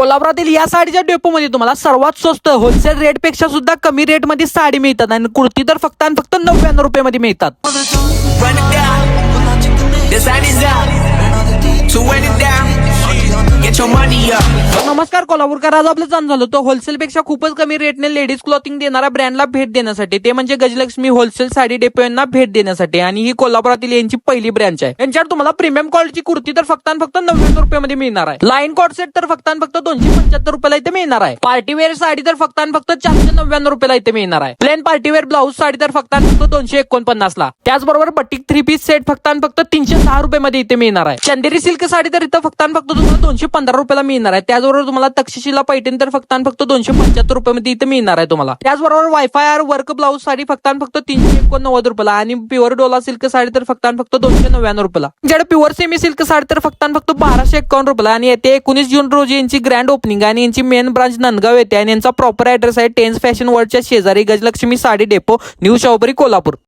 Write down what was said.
कोल्हापुरातील या साडीच्या डेपोमध्ये तुम्हाला सर्वात स्वस्त होलसेल रेटपेक्षा सुद्धा कमी रेटमध्ये साडी मिळतात आणि कुर्ती तर फक्त आणि फक्त नव्याण्णव रुपये मध्ये मिळतात नमस्कार कोल्हापूरकर. आज आपलं जाण झालं तो होलसेल पेक्षा खूपच कमी रेटने लेडीज क्लॉथिंग देणाऱ्या ब्रँडला भेट देण्यासाठी. ते म्हणजे गजलक्ष्मी होलसेल साडी डेपो यांना भेट देण्यासाठी. आणि ही कोल्हापुरातील यांची पहिली ब्रँच आहे. यांच्यावर तुम्हाला प्रीमियम क्वालिटीची कुर्ती तर फक्त आणि फक्त नव्याण्णव रुपयामध्ये मिळणार आहे. लाईन कॉट सेट तर फक्त आणि फक्त दोनशे पंच्याहत्तर रुपयाला इथे मिळणार आहे. पार्टीवेअर साडी तर फक्त आणि फक्त चारशे नव्याण्णव रुपयाला इथे मिळणार आहे. प्लेन पार्टीवेअर ब्लाऊज साडी तर फक्त आणि फक्त दोनशे एकोणपन्नास ला त्याचबरोबर बटिक थ्री पीस सेट फक्त आणि फक्त तीनशे सहा रुपयामध्ये इथे मिळणार आहे. चंदेरी सिल्क साडी तर इथं फक्त आणि फक्त तुम्हाला दोनशे पंधरा रुपयाला मिळणार आहे. त्याचबरोबर तुम्हाला तक्षशिला पैठण तर फक्त आणि फक्त दोनशे पंच्याहत्तर रुपयामध्ये इथे मिळणार आहे तुम्हाला. त्याचबरोबर वायफाय आर वर्क ब्लाऊज साडी फक्त आणि फक्त तीनशे एकोणनव्वद रुपयाला. आणि प्युअर डोला सिल्क साडी तर फक्त आणि फक्त दोनशे नव्याण्णव रुपयाला. ज्या प्युअर सेमी सिल्क साडी तर फक्त आणि फक्त बाराशे एकावन्न रुपयाला. आणि येते एकोणीस जून रोजी यांची ग्रँड ओपनिंग आणि यांची मेन ब्रांच नंदगाव येते. आणि यांचा प्रॉपर ऍड्रेस आहे. टेन्स फॅशन वर्ल्डच्या शेजारी गजलक्ष्मी साडी डेपो न्यू शाहूपुरी कोल्हापूर.